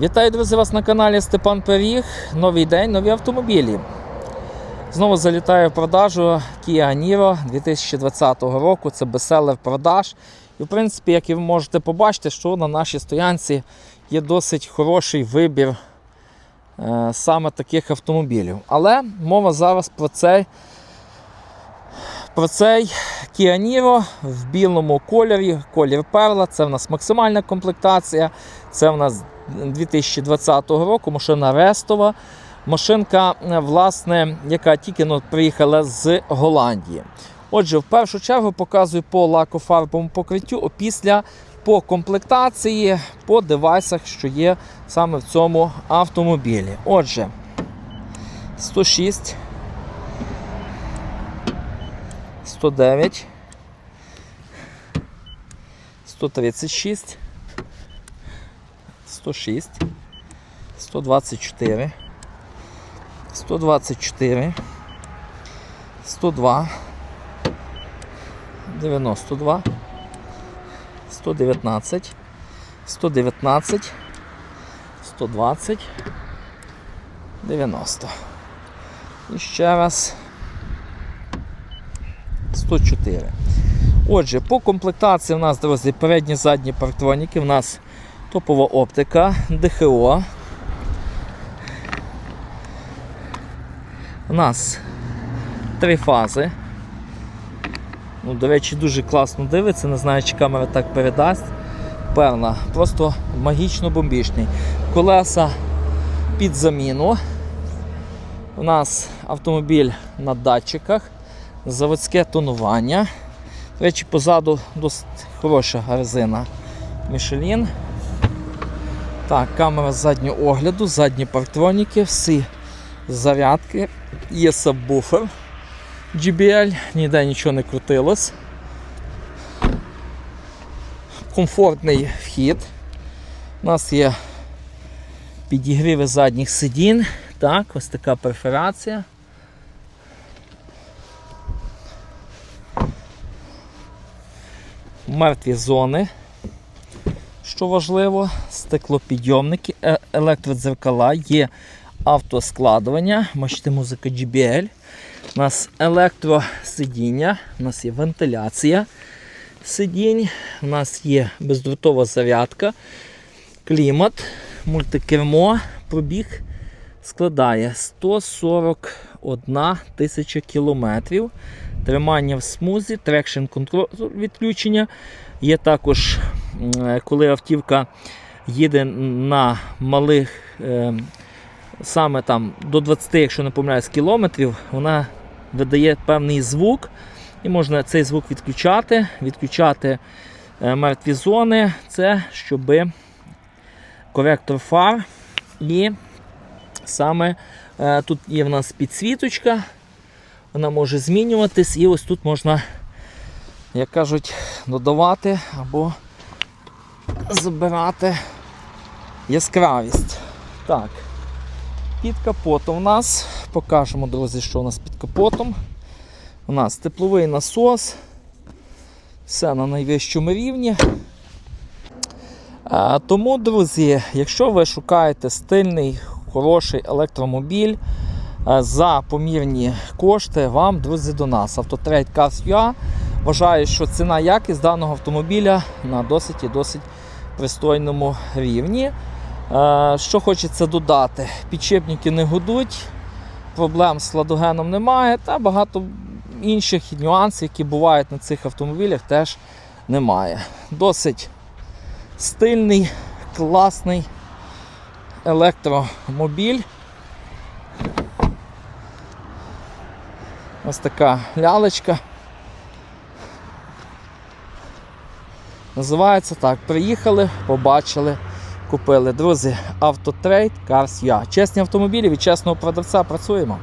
Вітаю, друзі, вас на каналі Степан Пиріг. Новий день, нові автомобілі. Знову залітаю в продажу Kia Niro 2020 року. Це бестселер продаж. І, в принципі, як і ви можете побачити, що на нашій стоянці є досить хороший вибір е, саме таких автомобілів. Але мова зараз про цей, про цей Kia Niro в білому кольорі, колір перла. Це в нас максимальна комплектація. Це в нас 2020 року машина Рестова. Машинка, власне, яка тільки приїхала з Голландії. Отже, в першу чергу показую по лакофарбовому покриттю, опісля по комплектації, по девайсах, що є саме в цьому автомобілі. Отже, 106, 109, 136, 106, 124, 124, 102, 92, 119, 119, 120, 90. І ще раз 104. Отже, по комплектації у нас, друзі, передні задні партроніки, у нас топова оптика, ДХО. У нас три фази. Ну, До речі, дуже класно дивиться, не знаю, чи камера так передасть. Перла, просто магічно бомбічний. Колеса під заміну. У нас автомобіль на датчиках, заводське тонування. До речі, позаду досить хороша резина Michelin. Так, камера заднього огляду, задні партроніки, всі зарядки, є сабвуфер GBL, ніде нічого не крутилось. Комфортний вхід. У нас є підігріви задніх сидінь. Так, ось така перфорація. Мертві зони, що важливо, стеклопідйомники, е- електродзеркала, є автоскладування, бачите, музика GBL. У нас електросидіння, у нас є вентиляція сидінь, у нас є бездротова зарядка, клімат, мультикермо, пробіг складає 141 тисяча кілометрів. Тримання в смузі, трекшн контроль відключення. Є також, коли автівка їде на малих, е, саме там до 20, якщо не помиляюсь, кілометрів, вона видає певний звук. І можна цей звук відключати, відключати е, мертві зони. Це щоб коректор фар. І саме е, тут є в нас підсвіточка, вона може змінюватись, і ось тут можна, як кажуть, додавати або забирати яскравість. Так, під капотом у нас, покажемо, друзі, що у нас під капотом. У нас тепловий насос, все на найвищому рівні. Тому, друзі, якщо ви шукаєте стильний, хороший електромобіль за помірні кошти, вам, друзі, до нас. Автотрейд Cars.ua вважає, що ціна якість даного автомобіля на досить і досить пристойному рівні. Що хочеться додати, підшипники не гудуть, проблем з ладогеном немає, та багато інших нюансів, які бувають на цих автомобілях, теж немає. Досить стильний, класний електромобіль. Ось така лялечка. Називається так. Приїхали, побачили, купили. Друзі, автотрейд Cars.ua. Чесні автомобілі від чесного продавця працюємо.